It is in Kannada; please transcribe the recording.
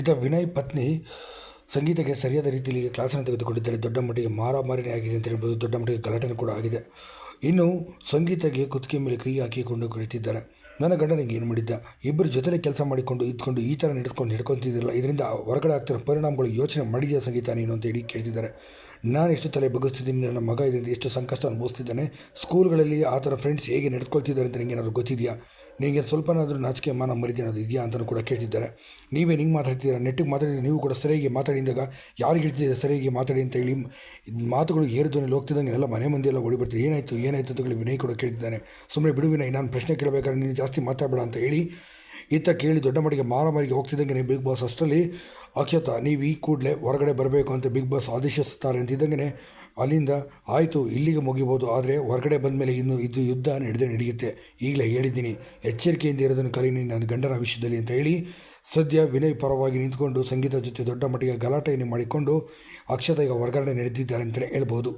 ಇತ್ತ ವಿನಯ್ ಪತ್ನಿ ಸಂಗೀತಕ್ಕೆ ಸರಿಯಾದ ರೀತಿಯಲ್ಲಿ ಕ್ಲಾಸನ್ನು ತೆಗೆದುಕೊಂಡಿದ್ದಾರೆ ದೊಡ್ಡ ಮಟ್ಟಿಗೆ ಮಾರಾಮಾರಿನೇ ಆಗಿದೆ ಅಂತ ಹೇಳ್ಬೋದು. ದೊಡ್ಡ ಮಟ್ಟಿಗೆ ಗಲಾಟೆನೂ ಕೂಡ ಆಗಿದೆ. ಇನ್ನು ಸಂಗೀತಕ್ಕೆ ಕುತ್ತಿಗೆ ಮೇಲೆ ಕೈ ಹಾಕಿಕೊಂಡು ಕುಳಿತಿದ್ದಾರೆ. ನನ್ನ ಗಂಡ ನಿಂಗೆ ಏನು ಮಾಡಿದ್ದ? ಇಬ್ಬರು ಜೊತೆಲೆ ಕೆಲಸ ಮಾಡಿಕೊಂಡು ಇದ್ಕೊಂಡು ಈ ಥರ ನಡೆಸ್ಕೊಂಡು ಹಿಡ್ಕೊತಿದ್ದಿರಲ್ಲ ಇದರಿಂದ ಹೊರಗಡೆ ಆಗ್ತಿರೋ ಪರಿಣಾಮಗಳು ಯೋಚನೆ ಮಾಡಿದ ಸಂಗೀತ ನೀನು ಅಂತ ಹೇಳಿ ಕೇಳ್ತಿದ್ದಾರೆ. ನಾನು ಎಷ್ಟು ತಲೆ ಬಗ್ಗಿಸ್ತಿದ್ದೀನಿ, ನನ್ನ ಮಗ ಇದರಿಂದ ಎಷ್ಟು ಸಂಕಷ್ಟ ಅನುಭವಿಸ್ತಿದ್ದಾನೆ ಸ್ಕೂಲ್ಗಳಲ್ಲಿ ಆ ಥರ ಫ್ರೆಂಡ್ಸ್ ಹೇಗೆ ನಡೆದುಕೊಳ್ತಿದ್ದಾರೆ ಅಂತ ನಿಂಗೆ ಗೊತ್ತಿದೆಯಾ? ನಿನಗೆ ಸ್ವಲ್ಪನಾದರೂ ನಾಚಿಕೆ ಮಾನ ಮರಿದಿನ ಅದು ಇದೆಯಾ ಅಂತಲೂ ಕೂಡ ಕೇಳ್ತಿದ್ದಾರೆ. ನೀವೇ ನಿಂಗೆ ಮಾತಾಡ್ತಿದ್ದೀರಾ? ನೆಟ್ಟಿಗೆ ಮಾತಾಡಿದ್ರೆ ನೀವು ಕೂಡ ಸರಿಯಾಗಿ ಮಾತಾಡಿದಾಗ ಯಾರು ಹೇಳ್ತಿದ್ದೀರಾ ಸರಿಯಾಗಿ ಮಾತಾಡಿ ಅಂತ ಹೇಳಿ ಮಾತುಗಳು ಏರಿದ್ವನಲ್ಲಿ ಹೋಗ್ತಿದ್ದಂಗೆ ಎಲ್ಲ ಮನೆ ಮಂದಿ ಎಲ್ಲ ಓಡಿ ಬರ್ತೀರಿ ಏನಾಯಿತು? ಏನಾಯಿತು ಅಂತ ಹೇಳಿ ವಿನಯ್ ಕೂಡ ಕೇಳ್ತಿದ್ದಾನೆ. ಸುಮ್ಮನೆ ಬಿಡುವಿನ ನಾನು ಪ್ರಶ್ನೆ ಕೇಳಬೇಕಾದ್ರೆ ನೀನು ಜಾಸ್ತಿ ಮಾತಾಡಬೇಡ ಅಂತ ಹೇಳಿ ಈತ ಕೇಳಿ ದೊಡ್ಡ ಮಟ್ಟಿಗೆ ಮಾರಾಮಾರಿಗೆ ಹೋಗ್ತಿದ್ದಂಗೆ ಬಿಗ್ ಬಾಸ್ ಅಷ್ಟರಲ್ಲಿ, ಅಕ್ಷತಾ, ನೀವು ಈ ಕೂಡಲೇ ಹೊರಗಡೆ ಬರಬೇಕು ಅಂತ ಬಿಗ್ ಬಾಸ್ ಆದೇಶಿಸ್ತಾರೆ ಅಂತಿದ್ದಂಗೆ ಅಲ್ಲಿಂದ ಆಯಿತು, ಇಲ್ಲಿಗೆ ಮುಗಿಬೋದು. ಆದರೆ ಹೊರಗಡೆ ಬಂದ ಮೇಲೆ ಇನ್ನು ಇದು ಯುದ್ಧ ನಡೆದೇ ನಡೆಯುತ್ತೆ. ಈಗಲೇ ಹೇಳಿದ್ದೀನಿ, ಎಚ್ಚರಿಕೆಯಿಂದ ಇರೋದನ್ನು ಕಲೀನಿ ನನ್ನ ಗಂಡನ ವಿಷಯದಲ್ಲಿ ಅಂತ ಹೇಳಿ, ಸದ್ಯ ವಿನಯ್ ಪರವಾಗಿ ನಿಂತ್ಕೊಂಡು ಸಂಗೀತ ಜೊತೆ ದೊಡ್ಡ ಮಟ್ಟಿಗೆ ಗಲಾಟೆಯನ್ನು ಮಾಡಿಕೊಂಡು ಅಕ್ಷತ ಈಗ ಹೊರಗಡೆ ನಡೆದಿದ್ದಾರೆ ಅಂತಲೇ ಹೇಳ್ಬೋದು.